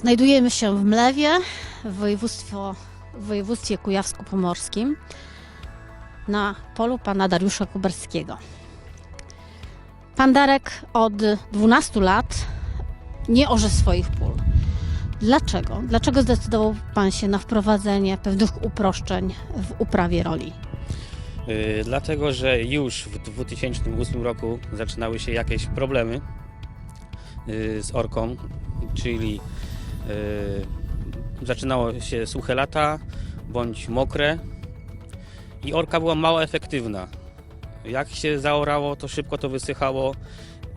Znajdujemy się w Mlewie, w, województwo, w województwie kujawsko-pomorskim, na polu pana Dariusza Kuberskiego. Pan Darek od 12 lat nie orze swoich pól. Dlaczego? Dlaczego zdecydował pan się na wprowadzenie pewnych uproszczeń w uprawie roli? Yy, Dlatego, że już w 2008 roku zaczynały się jakieś problemy yy, z orką, czyli zaczynało się suche lata bądź mokre i orka była mało efektywna. Jak się zaorało, to szybko to wysychało.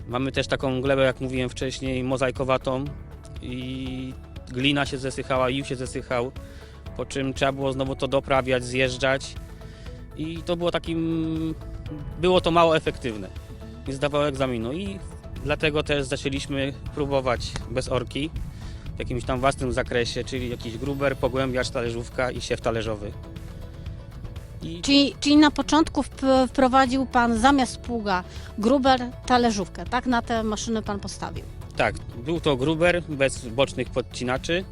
Mamy też taką glebę, jak mówiłem wcześniej, mozaikowatą i glina się zesychała, ił się zesychał, po czym trzeba było znowu to doprawiać, zjeżdżać i to było takim, było to mało efektywne. Nie zdawało egzaminu i dlatego też zaczęliśmy próbować bez orki w jakimś tam własnym zakresie, czyli jakiś gruber, pogłębiacz, talerzówka i siew talerzowy. I Czyli, czyli na początku wp- wprowadził pan zamiast pługa gruber talerzówkę, tak? Na te maszyny pan postawił. tak, był to gruber bez bocznych podcinaczy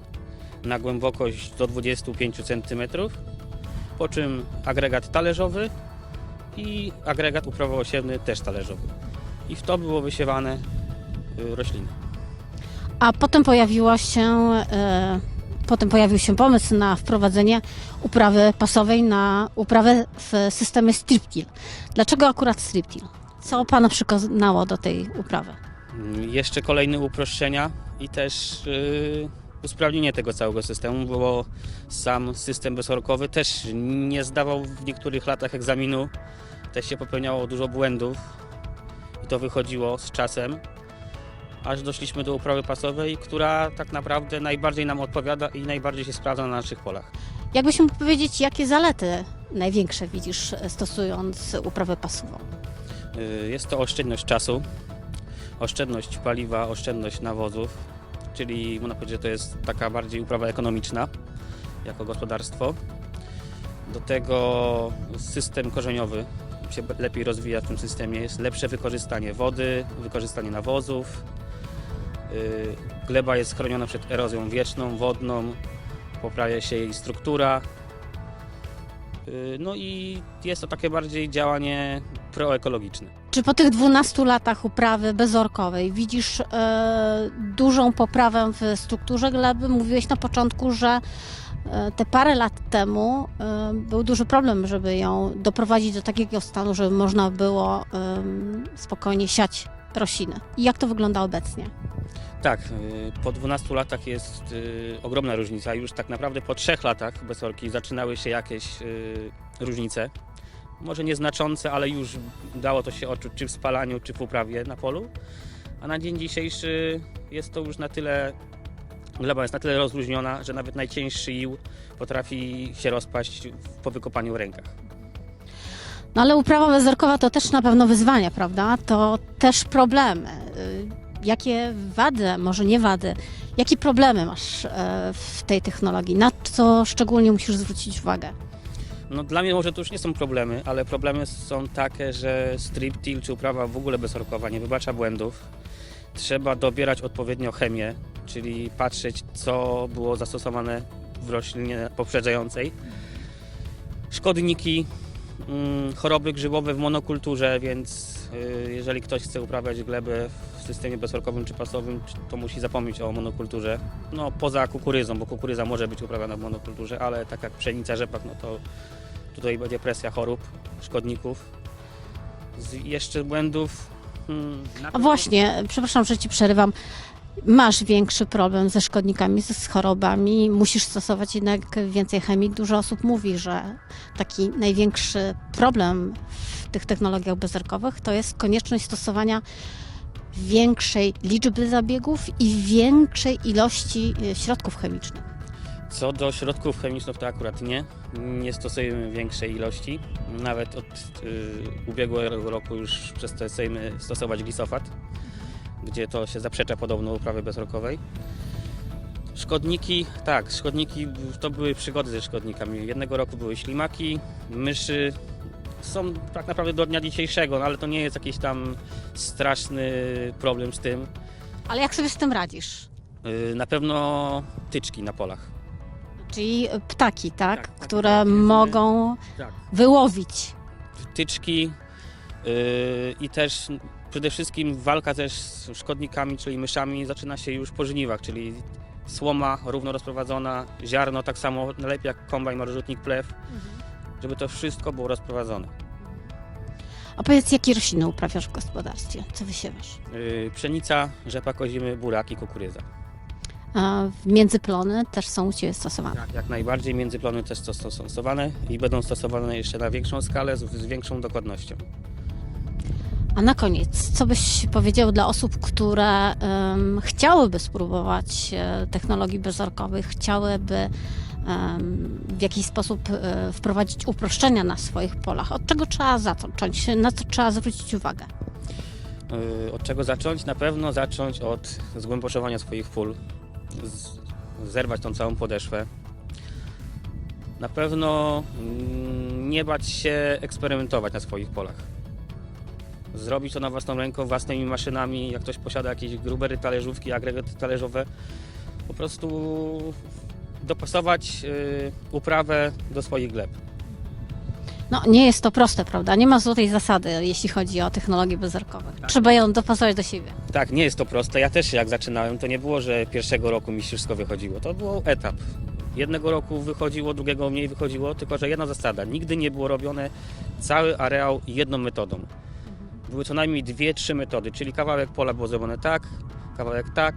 na głębokość do 25 cm, po czym agregat talerzowy i agregat uprawoosiewny też talerzowy. I w to było wysiewane y, rośliny. A potem pojawiło się, e, potem pojawił się pomysł na wprowadzenie uprawy pasowej na uprawę w systemie striptill. Dlaczego akurat striptill? Co pana przekonało do tej uprawy? Mm, Jeszcze kolejne uproszczenia i też yy, usprawnienie tego całego systemu, bo sam system bezorkowy też nie zdawał w niektórych latach egzaminu, też się popełniało dużo błędów i to wychodziło z czasem, aż doszliśmy do uprawy pasowej, która tak naprawdę najbardziej nam odpowiada i najbardziej się sprawdza na naszych polach. Jakbyś mógł powiedzieć, jakie zalety największe widzisz e, stosując uprawę pasową? Y, Jest to oszczędność czasu, oszczędność paliwa, oszczędność nawozów, czyli można powiedzieć, że to jest taka bardziej uprawa ekonomiczna jako gospodarstwo. Do tego system korzeniowy się lepiej rozwija w tym systemie, jest lepsze wykorzystanie wody, wykorzystanie nawozów. Y, Gleba jest chroniona przed erozją wieczną, wodną, poprawia się jej struktura. Y, No i jest to takie bardziej działanie proekologiczne. Czy po tych 12 latach uprawy bezorkowej widzisz e, dużą poprawę w strukturze gleby? Mówiłeś na początku, że e, te parę lat temu e, był duży problem, żeby ją doprowadzić do takiego stanu, żeby można było spokojnie siać rośliny. I jak to wygląda obecnie? Tak, y, po 12 latach jest y, ogromna różnica. Już tak naprawdę po 3 latach bez orki zaczynały się jakieś y, różnice. Może nieznaczące, ale już dało to się odczuć czy w spalaniu, czy w uprawie na polu. A na dzień dzisiejszy jest to już na tyle, gleba jest na tyle rozluźniona, że nawet najcieńszy ił potrafi się rozpaść po wykopaniu w rękach. No ale uprawa bezorkowa to też na pewno wyzwania, prawda? To też problemy. Jakie wady, może nie wady, jakie problemy masz e, w tej technologii? Na co szczególnie musisz zwrócić uwagę? No dla mnie może to już nie są problemy, ale problemy są takie, że strip till czy uprawa w ogóle bezorkowa nie wybacza błędów. Trzeba dobierać odpowiednio chemię, czyli patrzeć co było zastosowane w roślinie poprzedzającej. Szkodniki, mm, choroby grzybowe w monokulturze, więc jeżeli ktoś chce uprawiać glebę w systemie bezorkowym czy pasowym, to musi zapomnieć o monokulturze. No poza kukurydzą, bo kukurydza może być uprawiana w monokulturze, ale tak jak pszenica, rzepak, no to tutaj będzie presja chorób, szkodników. Z jeszcze błędów. hmm, na A właśnie, przepraszam, że ci przerywam. Masz większy problem ze szkodnikami, z chorobami, musisz stosować jednak więcej chemii. Dużo osób mówi, że taki największy problem w tych technologiach bezerkowych to jest konieczność stosowania większej liczby zabiegów i większej ilości e, środków chemicznych. Co do środków chemicznych, to akurat nie. Nie stosujemy większej ilości. Nawet od y, ubiegłego roku już przestaliśmy stosować glisofat, gdzie to się zaprzecza podobno uprawy bezrokowej. Szkodniki, tak, szkodniki, to były przygody ze szkodnikami. Jednego roku były ślimaki, myszy. Są tak naprawdę do dnia dzisiejszego, no ale to nie jest jakiś tam straszny problem z tym. Ale jak sobie z tym radzisz? Y, Na pewno tyczki na polach. Czyli ptaki, tak? Tak, tak, które tak, jest, mogą Tak. wyłowić. Tyczki y, i też przede wszystkim walka też z szkodnikami, czyli myszami zaczyna się już po żniwach, czyli słoma równo rozprowadzona, ziarno tak samo, najlepiej jak kombajn rozrzutnik plew, żeby to wszystko było rozprowadzone. A powiedz, jakie rośliny uprawiasz w gospodarstwie? Co wysiewasz? Y, Pszenica, rzepak ozimy, burak i kukurydza. A międzyplony też są u Ciebie stosowane. Tak, jak najbardziej międzyplony też są stosowane i będą stosowane jeszcze na większą skalę, z, z większą dokładnością. A na koniec, co byś powiedział dla osób, które em, chciałyby spróbować e, technologii bezorkowych, chciałyby em, w jakiś sposób e, wprowadzić uproszczenia na swoich polach? Od czego trzeba zacząć? Na co trzeba zwrócić uwagę? Y, Od czego zacząć? Na pewno zacząć od zgłęboszowania swoich pól, zerwać tą całą podeszwę. Na pewno mm, nie bać się eksperymentować na swoich polach. Zrobić to na własną ręką, własnymi maszynami. Jak ktoś posiada jakieś grubery talerzówki, agregaty talerzowe, po prostu dopasować y, uprawę do swoich gleb. No, nie jest to proste, prawda? Nie ma złotej zasady, jeśli chodzi o technologie bezorkowe. Trzeba ją dopasować do siebie. Tak, nie jest to proste. Ja też jak zaczynałem, to nie było, że pierwszego roku mi wszystko wychodziło. To był etap. Jednego roku wychodziło, drugiego mniej wychodziło, tylko że jedna zasada. Nigdy nie było robione cały areał jedną metodą. Były co najmniej dwie, trzy metody, czyli kawałek pola było zrobione tak, kawałek tak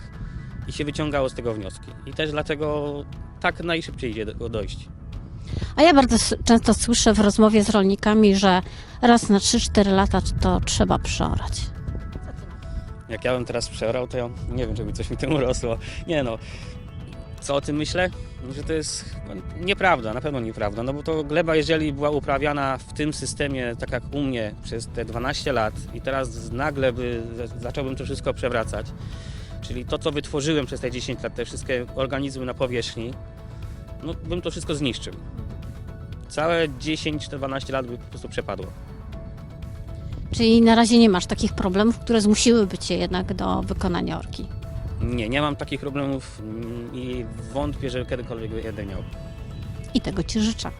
i się wyciągało z tego wnioski. I też dlatego tak najszybciej idzie do- dojść. A ja bardzo często słyszę w rozmowie z rolnikami, że raz na 3-4 lata to trzeba przeorać. Jak ja bym teraz przeorał, to ja nie wiem, żeby coś mi temu rosło. Nie no. Co o tym myślę? Że to jest no, nieprawda, na pewno nieprawda. No bo to gleba, jeżeli była uprawiana w tym systemie, tak jak u mnie przez te 12 lat i teraz nagle by za- zacząłbym to wszystko przewracać, czyli to, co wytworzyłem przez te 10 lat, te wszystkie organizmy na powierzchni, no bym to wszystko zniszczył. Całe 10-12 lat by po prostu przepadło. Czyli na razie nie masz takich problemów, które zmusiłyby Cię jednak do wykonania orki. Nie, nie mam takich problemów mm, i wątpię, że kiedykolwiek będę miał. I tego Ci życzę.